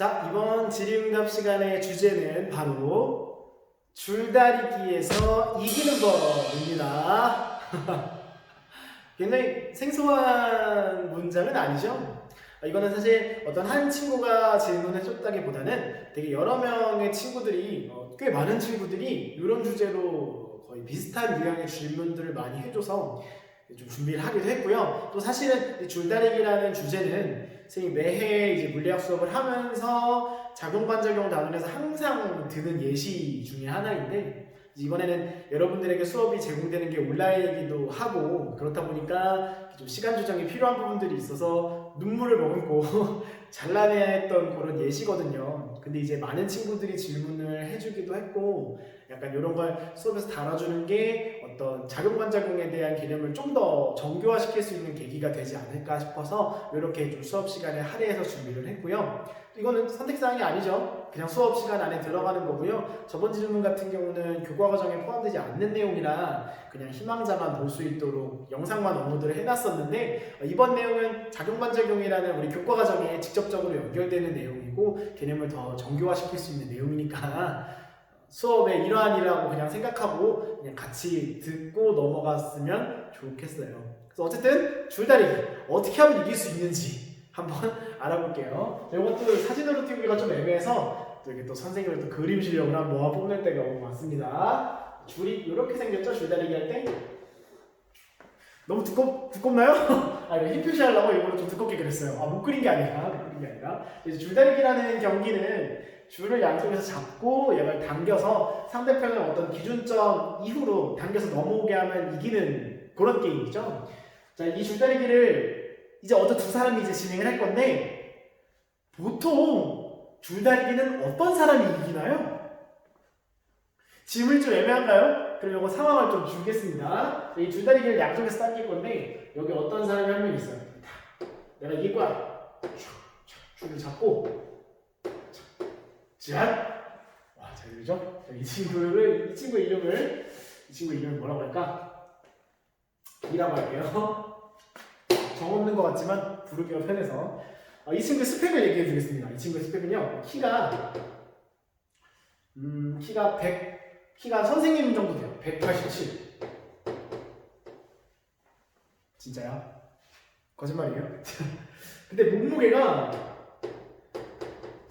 자, 이번 질의응답 시간의 주제는 바로 줄다리기에서 이기는 법입니다. 굉장히 생소한 문장은 아니죠? 아, 이거는 사실 어떤 한 친구가 질문해 줬다기보다는 되게 여러 명의 친구들이 어, 꽤 많은 친구들이 이런 주제로 거의 비슷한 유형의 질문들을 많이 해줘서 좀 준비를 하기도 했고요. 또 사실은 이 줄다리기라는 주제는 선생님 매해 이제 물리학 수업을 하면서 작용 반작용 단원에서 항상 드는 예시 중에 하나인데 이번에는 여러분들에게 수업이 제공되는 게 온라인이기도 하고 그렇다 보니까 좀 시간 조정이 필요한 부분들이 있어서 눈물을 머금고 잘라내야 했던 그런 예시거든요. 근데 이제 많은 친구들이 질문을 해주기도 했고 약간 이런 걸 수업에서 다뤄주는 게 어떤 작용반작용에 대한 개념을 좀 더 정교화시킬 수 있는 계기가 되지 않을까 싶어서 이렇게 좀 수업 시간에 할애해서 준비를 했고요. 이거는 선택사항이 아니죠. 그냥 수업 시간 안에 들어가는 거고요. 저번 질문 같은 경우는 교과 과정에 포함되지 않는 내용이라 그냥 희망자만 볼 수 있도록 영상만 업로드를 해놨었는데 어, 이번 내용은 작용반작용이라는 우리 교과 과정에 직접적으로 연결되는 내용이고 개념을 더 정교화시킬 수 있는 내용이니까 수업의 일환이라고 그냥 생각하고 그냥 같이 듣고 넘어갔으면 좋겠어요. 그래서 어쨌든 줄다리기 어떻게 하면 이길 수 있는지 한번 알아볼게요. 자, 이것도 사진으로 띄우기가 좀 애매해서 또 이게 또 그림 실력을 한번 모아 뽐낼 때가 온것 같습니다. 줄이 이렇게 생겼죠? 줄다리기 할 때? 너무 두껍, 두껍나요? 아, 이거 힘 표시하려고 이걸로 좀 두껍게 그렸어요. 아, 못 그린 게 아니라, 못 그린 게 아니라. 이제 줄다리기라는 경기는 줄을 양쪽에서 잡고 얘를 당겨서 상대편을 어떤 기준점 이후로 당겨서 넘어오게 하면 이기는 그런 게임이죠. 자, 이 줄다리기를 이제 어떤 두 사람이 이제 진행을 할 건데 보통 줄다리기는 어떤 사람이 이기나요? 질문이 좀 애매한가요? 이거 상황을 좀 주겠습니다. 이 줄다리기를 양쪽에서 당길 건데 여기 어떤 사람이 한 명 있어요. 내가 이길 거야. 줄을 잡고 짠! 와, 잘 들리죠? 자, 이 친구를, 이 친구 이름을, 이 친구 이름을 뭐라고 할까? 이라고 할게요. 정 없는 것 같지만 부르기가 편해서. 어, 이 친구의 스펙을 얘기해 드리겠습니다. 이 친구의 스펙은요, 키가, 음, 키가 100, 키가 선생님 정도 돼요. 187. 진짜야? 거짓말이에요? 근데 몸무게가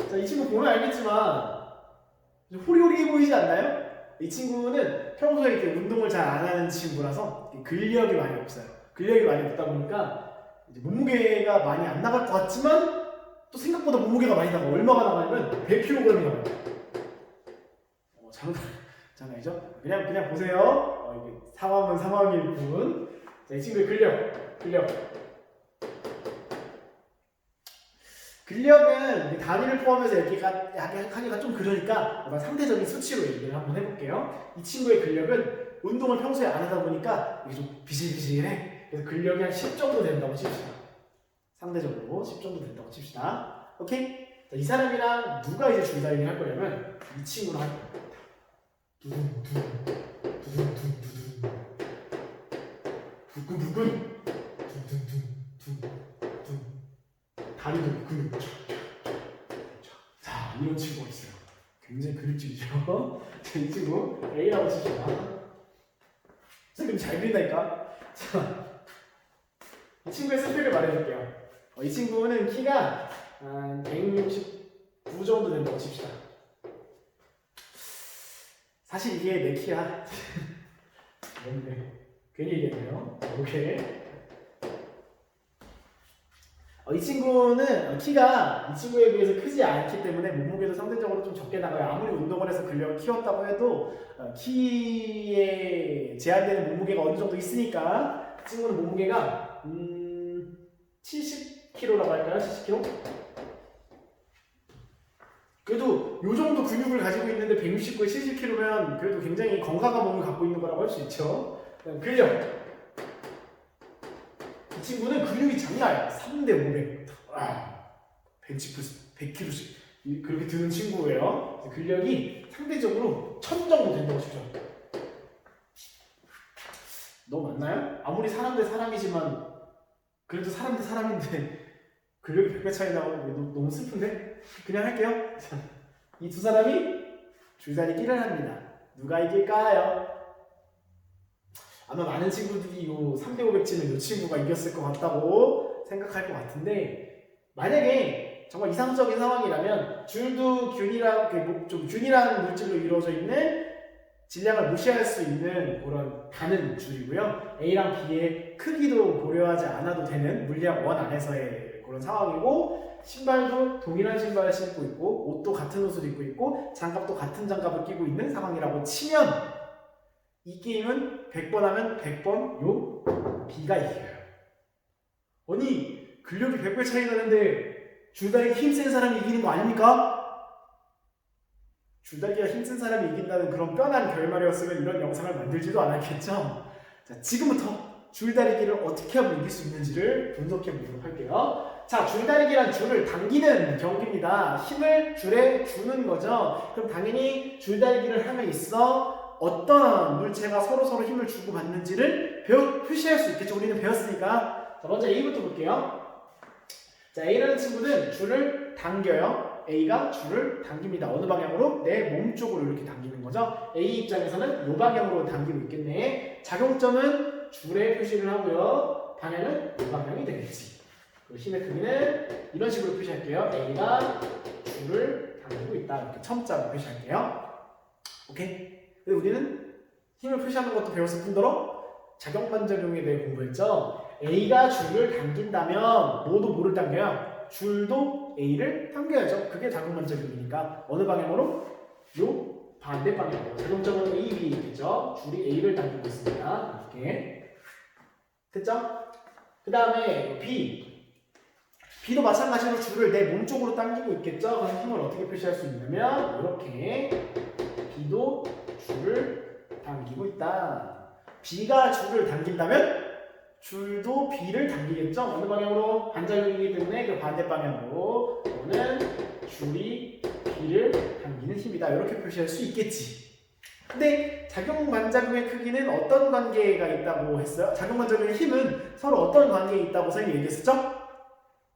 자, 이 친구 보면 알겠지만 좀 호리호리해 보이지 않나요? 이 친구는 평소에 이렇게 운동을 잘 안 하는 친구라서 근력이 많이 없어요. 근력이 많이 없다 보니까 이제 몸무게가 많이 안 나갈 것 같지만 또 생각보다 몸무게가 많이 나가. 얼마가 나가냐면 100kg이 나가요. 어, 장난, 장난이죠? 그냥 그냥 보세요. 어, 이게 상황은 상황일 뿐. 자, 이 친구의 근력, 근력. 근력은 단위를 포함해서 이렇게 가- 하기가 좀 그러니까 상대적인 수치로 얘기를 한번 해볼게요. 이 친구의 근력은 운동을 평소에 안 하다 보니까 이게 좀 비실비실해. 그래서 근력이 한 10 정도 된다고 칩시다. 상대적으로 10 정도 된다고 칩시다. 오케이? 자, 이 사람이랑 누가 이제 줄다리기 할 거냐면 이 친구랑 할 거예요. 두둥 두둥 두근 두근 두둥둥 두둥 다리도 근육 자 이런 친구가 있어요 굉장히 근육질이죠 자, 이 친구 A라고 칩시다 선생님 잘 그린다니까 자 이 친구의 스펙을 말해줄게요. 어, 이 친구는 키가 한 169 정도 된다고 칩시다. 사실 이게 내 키야. 뭔데? 괜히 얘기했네요. 오케이. 어, 이 친구는 어, 키가 이 친구에 비해서 크지 않기 때문에 몸무게도 상대적으로 좀 적게 나가요. 아무리 운동을 해서 근력을 키웠다고 해도 어, 키에 제한되는 몸무게가 어느 정도 있으니까 이 친구는 몸무게가 음, 70kg라고 할까요? 70kg? 그래도 요 정도 근육을 가지고 있는데 169에 70kg면 그래도 굉장히 건강한 몸을 갖고 있는 거라고 할 수 있죠. 근력. 이 친구는 근육이 장난 아니야. 3대 500. 아, 벤치프레스 100kg씩 그렇게 드는 친구예요. 근력이 상대적으로 1000 정도 된다고 치죠. 너무 많나요? 아무리 사람 대 사람이지만 그래도 사람 대 사람인데 근력이 100배 차이 나고 너무, 너무 슬픈데? 그냥 할게요. 이 두 사람이 줄다리기를 합니다. 누가 이길까요? 아마 많은 친구들이 이 3대 500치는 이 친구가 이겼을 것 같다고 생각할 것 같은데 만약에 정말 이상적인 상황이라면 줄도 균이랑 그뭐 좀 균이라는 물질로 이루어져 있는 질량을 무시할 수 있는 그런 가는 줄이고요. A랑 B의 크기도 고려하지 않아도 되는 물량 원 안에서의 그런 상황이고 신발도 동일한 신발을 신고 있고 옷도 같은 옷을 입고 있고 장갑도 같은 장갑을 끼고 있는 상황이라고 치면 이 게임은 100번 하면 100번 요 B가 이겨요. 아니 근력이 100배 차이 나는데 줄다리기 힘센 사람이 이기는 거 아닙니까? 줄다리기가 힘센 사람이 이긴다는 그런 뻔한 결말이었으면 이런 영상을 만들지도 않았겠죠? 자, 지금부터 줄다리기를 어떻게 하면 이길 수 있는지를 분석해 보도록 할게요. 자, 줄다리기란 줄을 당기는 경기입니다. 힘을 줄에 주는 거죠. 그럼 당연히 줄다리기를 함에 있어 어떤 물체가 서로 서로 힘을 주고 받는지를 배우, 표시할 수 있겠죠. 우리는 배웠으니까. 자, 먼저 A부터 볼게요. 자, A라는 친구는 줄을 당겨요. A가 줄을 당깁니다. 어느 방향으로? 내 몸 쪽으로 이렇게 당기는 거죠. A 입장에서는 이 방향으로 당기고 있겠네. 작용점은 줄에 표시를 하고요. 방향은 이 방향이 되겠지. 그 힘의 크기는 이런 식으로 표시할게요. A가 줄을 당기고 있다. 이렇게 첨자로 표시할게요. 오케이? 근데 우리는 힘을 표시하는 것도 배웠을 뿐더러 작용반작용에 대해 공부했죠. A가 줄을 당긴다면 뭐도 뭐를 당겨요? 줄도 A를 당겨야죠. 그게 작용반작용이니까 어느 방향으로? 요 반대 방향으로. 작용점은 A, B에 있겠죠. 줄이 A를 당기고 있습니다. 이렇게 됐죠? 그 다음에 B B도 마찬가지로 줄을 내 몸 쪽으로 당기고 있겠죠. 그럼 힘을 어떻게 표시할 수 있냐면 이렇게 B도 줄을 당기고 있다. B가 줄을 당긴다면 줄도 B를 당기겠죠. 어느 방향으로 반작용이기 때문에 그 반대 방향으로 이거는 줄이 B를 당기는 힘이다. 이렇게 표시할 수 있겠지. 근데 작용 반작용의 크기는 어떤 관계가 있다고 했어요? 작용 반작용의 힘은 서로 어떤 관계에 있다고 선생님이 얘기했었죠?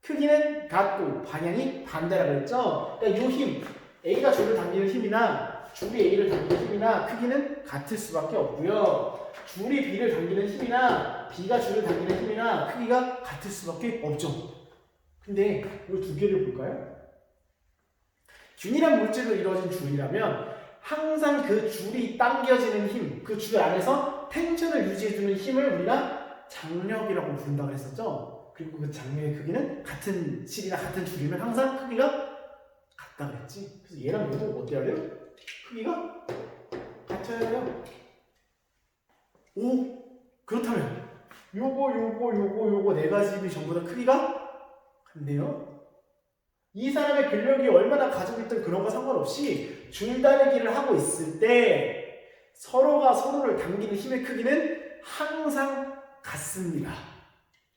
크기는 같고 방향이 반대라고 했죠. 그러니까 이 힘, A가 줄을 당기는 힘이나 줄이 A를 당기는 힘이나 크기는 같을 수밖에 없고요. 줄이 B를 당기는 힘이나 B가 줄을 당기는 힘이나 크기가 같을 수밖에 없죠. 근데 이 두 개를 볼까요? 균일한 물질로 이루어진 줄이라면 항상 그 줄이 당겨지는 힘, 그 줄 안에서 텐션을 유지해주는 힘을 우리가 장력이라고 부른다고 했었죠. 그리고 그 장력의 크기는 같은 실이나 같은 줄이면 항상 크기가 같다 그랬지. 그래서 얘랑 얘도 어때야 돼요? 크기가 같아야 해요. 오, 그렇다면 요거 요거 요거 요거 네 가지 힘이 전부 다 크기가 같네요. 이 사람의 근력이 얼마나 가지고 있던 그런 거 상관없이 줄다리기를 하고 있을 때 서로가 서로를 당기는 힘의 크기는 항상 같습니다.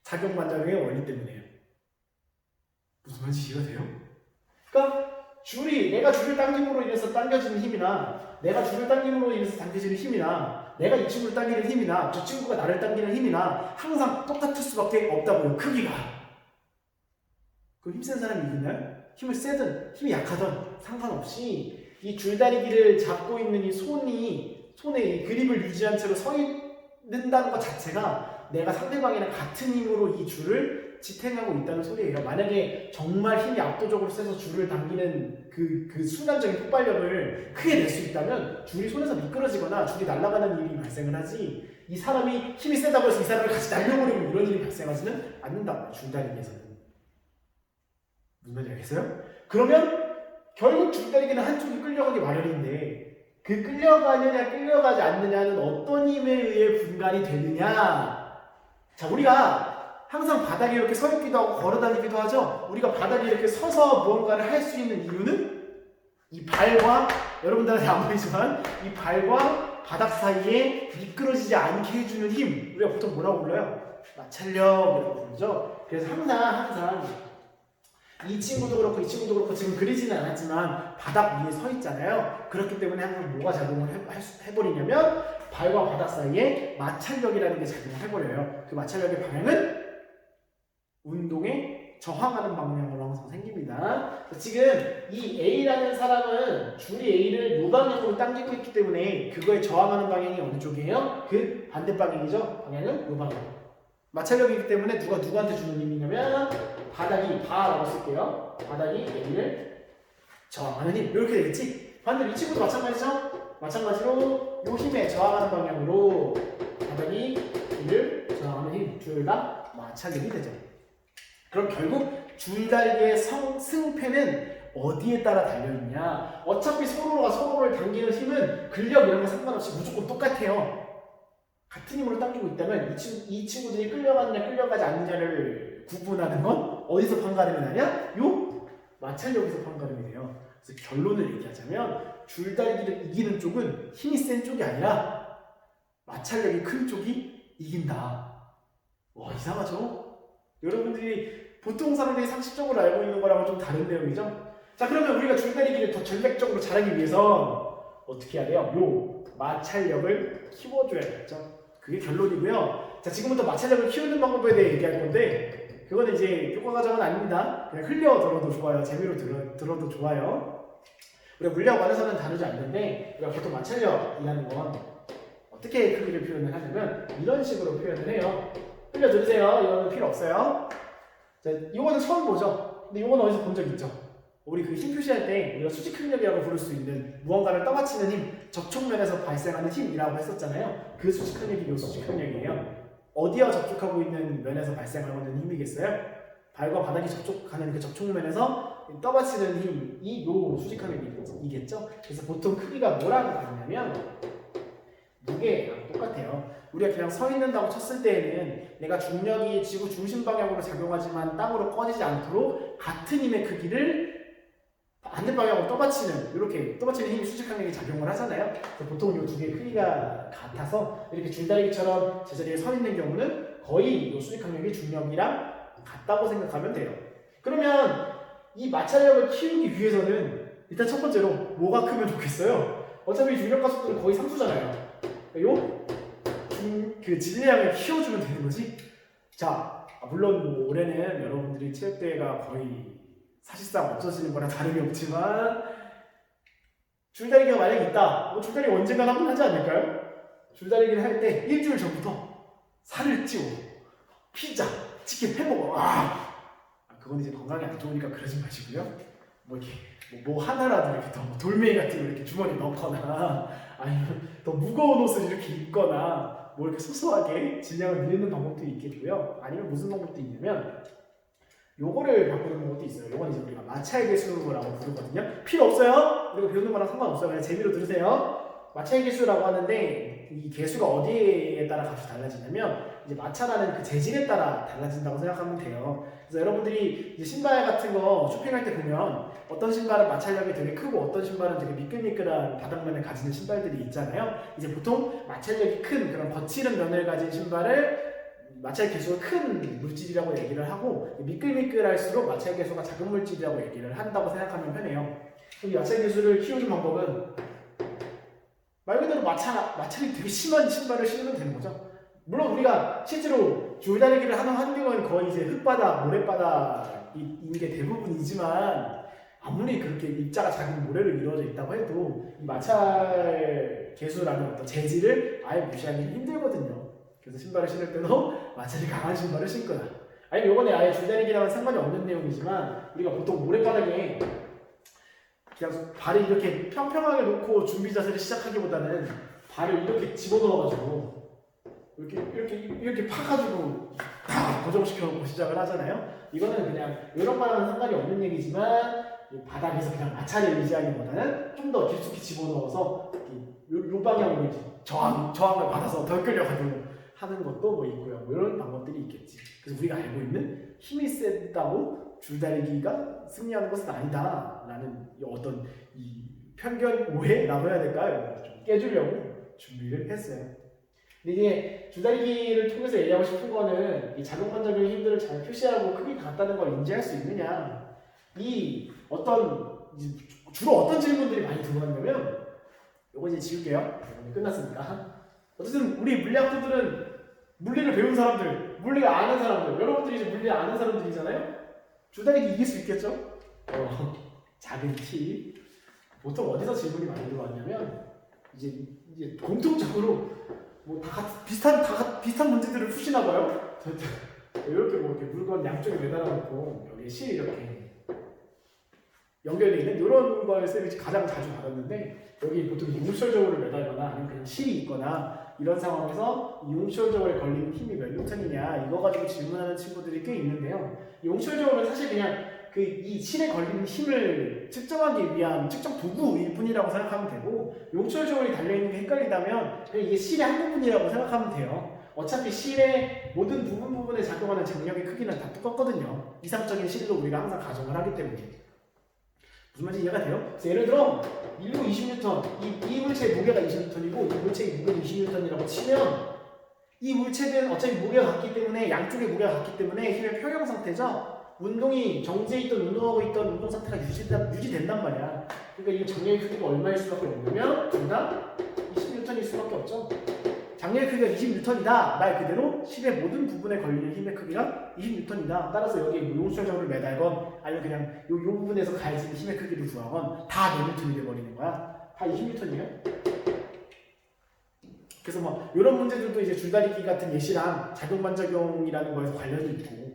작용반작용의 원리 때문에요. 무슨 말인지 이해가 돼요? 그러니까 줄이 내가 줄을 당김으로 인해서 당겨지는 힘이나 내가 줄을 당김으로 인해서 당겨지는 힘이나 내가 이 친구를 당기는 힘이나 저 친구가 나를 당기는 힘이나 항상 똑같을 수밖에 없다고요. 크기가. 그 힘센 사람이 이기나요? 힘을 세든 힘이 약하든 상관없이 이 줄다리기를 잡고 있는 이 손이 손에 이 그립을 유지한 채로 서 있는다는 것 자체가 내가 상대방이랑 같은 힘으로 이 줄을 지탱하고 있다는 소리예요. 만약에 정말 힘이 압도적으로 세서 줄을 당기는 그, 그 순간적인 폭발력을 크게 낼 수 있다면 줄이 손에서 미끄러지거나 줄이 날아가는 일이 발생을 하지 이 사람이 힘이 세다고 해서 이 사람을 같이 날려버리고 이런 일이 발생하지는 않는다. 줄다리기에서는. 무슨 말인지 알겠어요? 그러면 결국 줄다리기는 한쪽이 끌려가기 마련인데 그 끌려가느냐 끌려가지 않느냐는 어떤 힘에 의해 분간이 되느냐 자 우리가 항상 바닥에 이렇게 서 있기도 하고 걸어 다니기도 하죠 우리가 바닥에 이렇게 서서 무언가를 할 수 있는 이유는 이 발과 여러분들한테 안 보이지만 이 발과 바닥 사이에 미끄러지지 않게 해주는 힘 우리가 보통 뭐라고 불러요? 마찰력이라고 부르죠 그래서 항상 항상 이 친구도 그렇고 이 친구도 그렇고 지금 그리지는 않았지만 바닥 위에 서 있잖아요. 그렇기 때문에 항상 뭐가 작용을 해, 할 수- 해버리냐면 발과 바닥 사이에 마찰력이라는 게 작용을 해버려요. 그 마찰력의 방향은 운동의 저항하는 방향으로 항상 생깁니다. 자, 지금 이 A라는 사람은 줄이 A를 요 방향으로 당기고 있기 때문에 그거에 저항하는 방향이 어느 쪽이에요? 그 반대 방향이죠. 방향은 요 방향. 마찰력이기 때문에 누가 누구한테 주는 힘이냐면 바닥이 바라고 쓸게요. 바닥이 A를 저항하는 힘 이렇게 되겠지? 반대로 이 친구도 마찬가지죠? 마찬가지로 요 힘에 저항하는 방향으로 바닥이 B를 저항하는 힘 둘 다 마찰력이 되죠. 그럼 결국 줄다리기의 성, 승패는 어디에 따라 달려있냐? 어차피 서로가 서로를 당기는 힘은 근력 이런 거 상관없이 무조건 똑같아요. 같은 힘으로 당기고 있다면 이, 친, 이 친구들이 끌려가느냐 끌려가지 않느냐를 구분하는 건 어디서 판가름이 나냐? 요 마찰력에서 판가름이 돼요. 그래서 결론을 얘기하자면 줄다리기를 이기는 쪽은 힘이 센 쪽이 아니라 마찰력이 큰 쪽이 이긴다. 와 이상하죠? 여러분들이 보통 사람들이 상식적으로 알고 있는 거랑은 좀 다른 내용이죠? 자 그러면 우리가 줄다리기를 더 전략적으로 잘하기 위해서 어떻게 해야 돼요? 요 마찰력을 키워줘야겠죠? 그게 결론이고요. 자 지금부터 마찰력을 키우는 방법에 대해 얘기할 건데 그거는 이제 교과 과정은 아닙니다. 그냥 흘려 들어도 좋아요. 재미로 들어, 들어도 좋아요. 우리가 물리학원에서는 다루지 않는데 우리가 보통 마찰력이라는 건 어떻게 크기를 표현을 하냐면 이런 식으로 표현을 해요. 흘려 들으세요. 이거는 필요 없어요. 자, 이거는 처음 보죠. 근데 이거는 어디서 본 적 있죠? 우리 그 힘 표시할 때 우리가 수직 흘력이라고 부를 수 있는 무언가를 떠받치는 힘, 접촉면에서 발생하는 힘이라고 했었잖아요. 그 수직 흘력이 요 수직 흘력이에요. 어디와 접촉하고 있는 면에서 발생하는 힘이겠어요? 발과 바닥이 접촉하는 그 접촉면에서 떠받치는 힘이 요 수직 흘력이겠죠? 그래서 보통 크기가 뭐랑 같냐면 무게랑 똑같아요. 우리가 그냥 서 있는다고 쳤을 때에는 내가 중력이 지구 중심 방향으로 작용하지만 땅으로 꺼지지 않도록 같은 힘의 크기를 반대 방향으로 떠받치는 이렇게 떠받치는 힘이 수직항력이 작용을 하잖아요. 보통 이 두 개의 크기가 같아서 이렇게 줄다리기처럼 제자리에 서 있는 경우는 거의 이 수직항력이 중력이랑 같다고 생각하면 돼요. 그러면 이 마찰력을 키우기 위해서는 일단 첫 번째로 뭐가 크면 좋겠어요? 어차피 중력 가속도는 거의 상수잖아요. 요 중- 그 질량을 키워주면 되는 거지. 자, 아, 물론 뭐 올해는 여러분들이 체육대회가 거의 사실상 없어지는 거랑 다름이 없지만 줄다리기가 만약 있다. 뭐 줄다리기 언젠가 한번 하지 않을까요? 줄다리기를 할 때 일주일 전부터 살을 찌고 피자, 치킨. 아, 아, 그건 이제 건강에 안 좋으니까 그러지 마시고요. 뭐 이렇게 뭐, 뭐 하나라도 이렇게 더 돌멩이 같은 거 이렇게 주머니에 넣거나 아니면 더 무거운 옷을 이렇게 입거나 뭐 이렇게 소소하게 질량을 늘리는 방법도 있겠고요. 아니면 무슨 방법도 있냐면 요거를 바꾸는 방법도 있어요. 요건 이제 우리가 마찰 계 수라고 부르거든요. 필요 없어요. 우리가 배우는 거랑 상관없어요. 그냥 재미로 들으세요. 마찰 계 수라고 하는데 이 계수가 어디에 따라 값이 달라지냐면 이제 마찰하는 그 재질에 따라 달라진다고 생각하면 돼요. 그래서 여러분들이 이제 신발 같은 거 쇼핑할 때 보면 어떤 신발은 마찰력이 되게 크고 어떤 신발은 되게 미끌미끌한 바닥면을 가지는 신발들이 있잖아요. 이제 보통 마찰력이 큰 그런 거칠은 면을 가진 신발을 마찰 계수가 큰 물질이라고 얘기를 하고 미끌미끌할수록 마찰 계수가 작은 물질이라고 얘기를 한다고 생각하면 편해요. 이 마찰 계수를 키우는 방법은 말 그대로 마찰, 마찰이 되게 심한 신발을 신으면 되는 거죠. 물론 우리가 실제로 줄다리기를 하는 환경은 거의 이제 흙바닥, 모래바닥인 게 대부분이지만 아무리 그렇게 입자가 작은 모래로 이루어져 있다고 해도 이 마찰 계수라는 어떤 재질을 아예 무시하기 힘들거든요. 그래서 신발을 신을 때도 마찰이 강한 신발을 신거나 아니면 요번에 아예 줄다리기랑은 상관이 없는 내용이지만 우리가 보통 모래바닥에 그냥 발을 이렇게 평평하게 놓고 준비 자세를 시작하기보다는 발을 이렇게 집어넣어가지고 이렇게 이렇게 이렇게 파가지고 다 고정시켜 놓고 시작을 하잖아요. 이거는 그냥 이런 거랑은 상관이 없는 얘기지만 이 바닥에서 그냥 마찰을 유지하기보다는 좀 더 깊숙이 집어넣어서 이- 요, 요 방향으로 저항 저항을 받아서 덜 끌려가지고 하는 것도 뭐 있고요. 뭐 이런 방법들이 있겠지. 그래서 우리가 알고 있는 힘이 세다고 줄다리기가 승리하는 것은 아니다 이 어떤 이 편견 오해라고 해야 될까요? 좀 깨주려고 준비를 했어요. 근데 이게 줄다리기를 통해서 얘기하고 싶은 거는 이 자동관절의 힘들을 잘 표시하고 크기가 같다는 걸 인지할 수 있느냐. 이 어떤 주로 어떤 질문들이 많이 들어왔냐면 요거 이제 지울게요. 끝났으니까. 어쨌든 우리 물리학도들은 물리를 배운 사람들, 물리를 아는 사람들, 여러분들이 이제 물리 아는 사람들이잖아요. 줄다리기 이길 수 있겠죠? 어, 작은 팁. 보통 어디서 질문이 많이 들어왔냐면 이제 이제 공통적으로 뭐 다 비슷한 다 같- 비슷한 문제들을 푸시나 봐요. 이렇게 뭐 이렇게 물건 양쪽에 매달아 놓고 여기 실 이렇게 연결돼 있는 이런 걸 쌤이 가장 자주 받았는데 여기 보통 융철저울을 매달거나 아니면 그냥 실이 있거나 이런 상황에서 융철저울에 걸리는 힘이 몇 뉴턴이냐 이거 가지고 질문하는 친구들이 꽤 있는데요. 융철저울은 사실 그냥 그 이 실에 걸리는 힘을 측정하기 위한 측정 도구일 뿐이라고 생각하면 되고 용철저울이 달려있는 게 헷갈리다면 그냥 이게 실의 한 부분이라고 생각하면 돼요. 어차피 실의 모든 부분 부분에 작용하는 장력의 크기는 다 똑같거든요. 이상적인 실로 우리가 항상 가정을 하기 때문에. 무슨 말인지 이해가 돼요? 예를 들어 인류 20N, 이, 이 물체의 무게가 20N이고 이 물체의 무게는 20N이라고 치면 이 물체는 어차피 무게가 같기 때문에 양쪽의 무게가 같기 때문에 힘의 평형 상태죠. 운동이 정지해 있던 운동하고 있던 운동 상태가 유지된단, 유지된단 말이야. 그러니까 이 장력의 크기가 얼마일 수밖에 없냐면 둘다 20N일 수밖에 없죠. 장력의 크기가 20N이다. 말 그대로 실의 모든 부분에 걸리는 힘의 크기가 20N이다. 따라서 여기에 뭐 용철적으로 매달건 아니면 그냥 요, 요 부분에서 가해지는 힘의 크기를 구하건 다 몇뉴턴이 돼버리는 거야. 다 20N이에요. 그래서 뭐 이런 문제들도 이제 줄다리기 같은 예시랑 작용반작용이라는 거에서 관련이 있고 뭐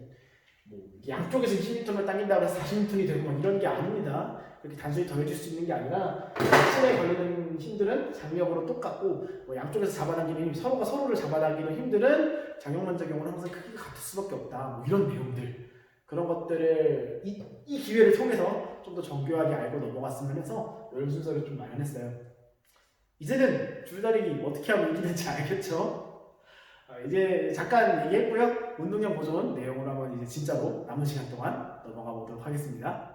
양쪽에서 20N을 당긴다고 해서 40N이 되고 막 이런 게 아닙니다. 그렇게 단순히 더해질 수 있는 게 아니라 실에 걸리는 힘들은 장력으로 똑같고 뭐 양쪽에서 잡아당기는 힘, 서로가 서로를 잡아당기는 힘들은 작용반작용은 항상 크기가 같을 수밖에 없다. 뭐 이런 내용들 그런 것들을 이, 이 기회를 통해서 좀 더 정교하게 알고 넘어갔으면 해서 이런 순서를 좀 마련했어요. 이제는 줄다리기 어떻게 하면 이기는지 알겠죠? 어, 이제 잠깐 얘기했고요. 운동량 보존 내용으로 한번 이제 진짜로 남은 시간 동안 넘어가 보도록 하겠습니다.